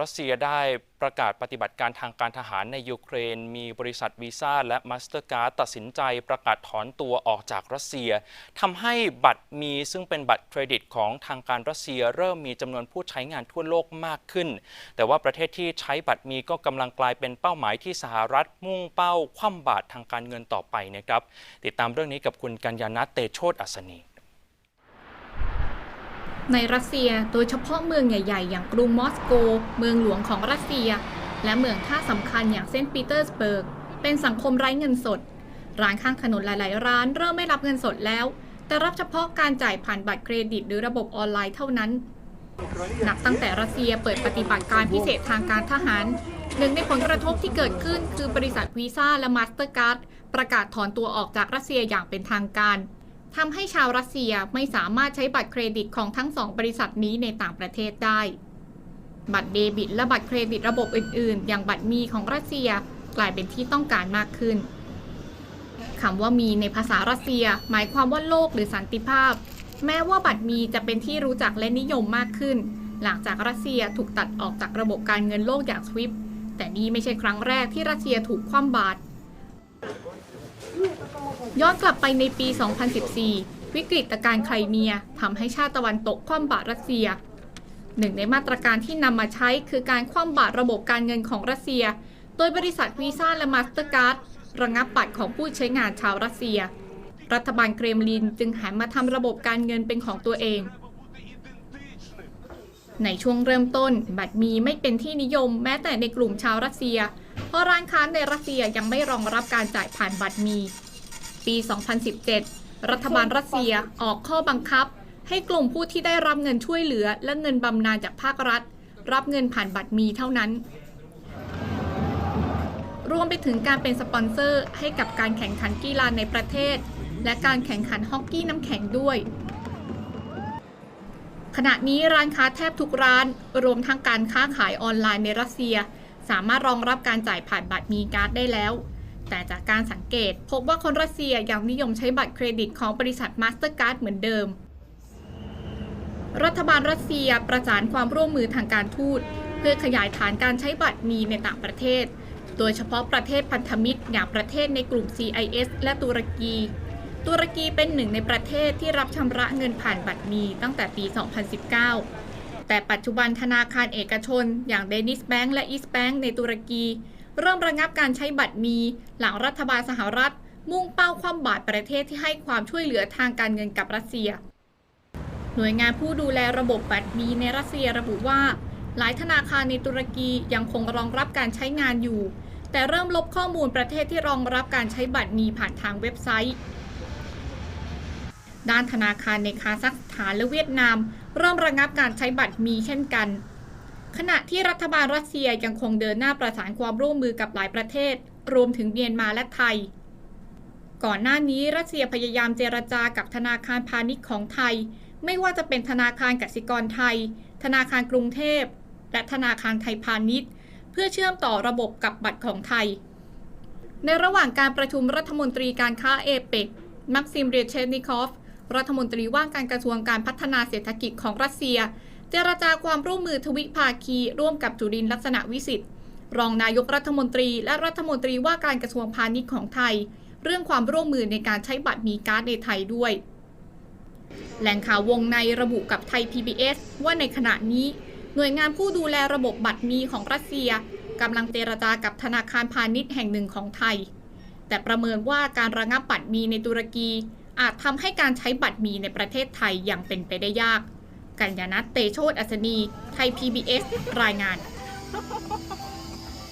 รัสเซียได้ประกาศปฏิบัติการทางการทหารในยูเครน มีบริษัทวีซ่าและมาสเตอร์การ์ดตัดสินใจประกาศถอนตัวออกจากรัสเซียทำให้บัตรมีซึ่งเป็นบัตรเครดิตของทางการรัสเซีย เริ่มมีจำนวนผู้ใช้งานทั่วโลกมากขึ้น แต่ว่าประเทศที่ใช้บัตรมีก็กำลังกลายเป็นเป้าหมายที่สหรัฐมุ่งเป้าคว่ำบาตรทางการเงินต่อไปนะครับ ติดตามเรื่องนี้กับคุณกัญญาณัทเตโชตอัศนี ในรัสเซียโดยเฉพาะเมืองใหญ่ ๆ อย่างกรุงมอสโก เมืองหลวงของรัสเซีย และเมืองท่าสำคัญอย่างเซนต์ปีเตอร์สเบิร์ก เป็นสังคมไร้เงินสด ร้านข้างถนนหลาย ๆ ร้านเริ่มไม่รับเงินสดแล้ว แต่รับเฉพาะการจ่ายผ่านบัตรเครดิต หรือระบบออนไลน์เท่านั้น นับตั้งแต่รัสเซียเปิดปฏิบัติการพิเศษทางการทหารหนึ่งในผลกระทบที่เกิดขึ้นคือบริษัทวีซ่าและมาสเตอร์การ์ดประกาศถอนตัวออกจากรัสเซียอย่างเป็นทางการ ทำให้ชาวรัสเซียไม่สามารถใช้บัตรเครดิตของทั้งสองบริษัทนี้ในต่างประเทศได้ บัตรเดบิตและบัตรเครดิตระบบอื่น ๆ อย่างบัตรมีของรัสเซียกลายเป็นที่ต้องการมากขึ้นคำว่ามีในภาษารัสเซีย หมายความว่าโลกหรือสันติภาพ แม้ว่าบัตรมีจะเป็นที่รู้จักและนิยมมากขึ้น หลังจากรัสเซียถูกตัดออกจากระบบการเงินโลกอย่างสวิฟแต่นี่ไม่ใช่ครั้งแรกที่รัสเซียถูกคว่ำบาตร ย้อนกลับไปในปี 2014 วิกฤตการณ์ไครเมียทำให้ชาติตะวันตกคว่ำบาตรรัสเซีย หนึ่งในมาตรการที่นำมาใช้คือการคว่ำบาตรระบบการเงินของรัสเซีย โดยบริษัทวีซ่าและมาสเตอร์การ์ดระงับบัตรของผู้ใช้งานชาวรัสเซีย รัฐบาลเครมลินจึงหันมาทำระบบการเงินเป็นของตัวเอง ในช่วงเริ่มต้น บัตรมีไม่เป็นที่นิยมแม้แต่ในกลุ่มชาวรัสเซีย เพราะร้านค้าในรัสเซียยังไม่รองรับการจ่ายผ่านบัตรมี ปี 2017 รัฐบาลรัสเซียออกข้อบังคับ ให้กลุ่มผู้ที่ได้รับเงินช่วยเหลือ และเงินบำนาญจากภาครัฐ รับเงินผ่านบัตรมีเท่านั้น รวมไปถึงการเป็นสปอนเซอร์ให้กับการแข่งขันกีฬาในประเทศ และการแข่งขันฮอกกี้น้ำแข็งด้วยขณะนี้ร้านค้าแทบทุกร้าน รวมทั้งการค้าขายออนไลน์ในรัสเซีย สามารถรองรับการจ่ายผ่านบัตรมีการ์ดได้แล้ว แต่จากการสังเกต พบว่าคนรัสเซียยังนิยมใช้บัตรเครดิตของบริษัทมาสเตอร์การ์ดเหมือนเดิม รัฐบาลรัสเซียประสานความร่วมมือทางการทูต เพื่อขยายฐานการใช้บัตรมีในต่างประเทศ โดยเฉพาะประเทศพันธมิตรอย่างประเทศในกลุ่ม CIS และตุรกี ตุรกีเป็นหนึ่งในประเทศที่รับชำระเงินผ่านบัตรมีตั้งแต่ปี 2019แต่ปัจจุบันธนาคารเอกชน อย่างเดนิสแบงก์และอีสแบงก์ในตุรกี เริ่มระงับการใช้บัตรมี หลังรัฐบาลสหรัฐ มุ่งเป้าความบาตรประเทศที่ให้ความช่วยเหลือทางการเงินกับรัสเซีย หน่วยงานผู้ดูแลระบบบัตรมีในรัสเซียระบุว่า หลายธนาคารในตุรกียังคงรองรับการใช้งานอยู่ แต่เริ่มลบข้อมูลประเทศที่รองรับการใช้บัตรมีผ่านทางเว็บไซต์ด้านธนาคารในคาซัคสถานและเวียดนาม เริ่มระงับการใช้บัตรมีเช่นกัน ขณะที่รัฐบาลรัสเซียยังคงเดินหน้าประสานความร่วมมือกับหลายประเทศ รวมถึงเมียนมาและไทย ก่อนหน้านี้รัสเซียพยายามเจรจากับธนาคารพาณิชย์ของไทย ไม่ว่าจะเป็นธนาคารกสิกรไทย ธนาคารกรุงเทพ และธนาคารไทยพาณิชย์ เพื่อเชื่อมต่อระบบกับบัตรของไทย ในระหว่างการประชุมรัฐมนตรีการค้าเอเปกมักซิมเรเชนิคอฟรัฐมนตรีว่าการกระทรวงการพัฒนาเศรษฐกิจของรัสเซีย เจรจาความร่วมมือทวิภาคี ร่วมกับจุรินลักษณะวิสิทธิ์ รองนายกรัฐมนตรีและรัฐมนตรีว่าการกระทรวงพาณิชย์ของไทย เรื่องความร่วมมือในการใช้บัตรมีการ์ดในไทยด้วย แหล่งข่าววงในระบุกับไทย PBS ว่าในขณะนี้ หน่วยงานผู้ดูแลระบบบัตรมีของรัสเซียกำลังเจรจากับธนาคารพาณิชย์แห่งหนึ่งของไทย แต่ประเมินว่าการระงับบัตรมีในตุรกี อาจทำให้การใช้บัตรมีในประเทศไทยยังเป็นไปได้ยาก กัญญาณัทเตโชตอัศนี ไทย PBS รายงาน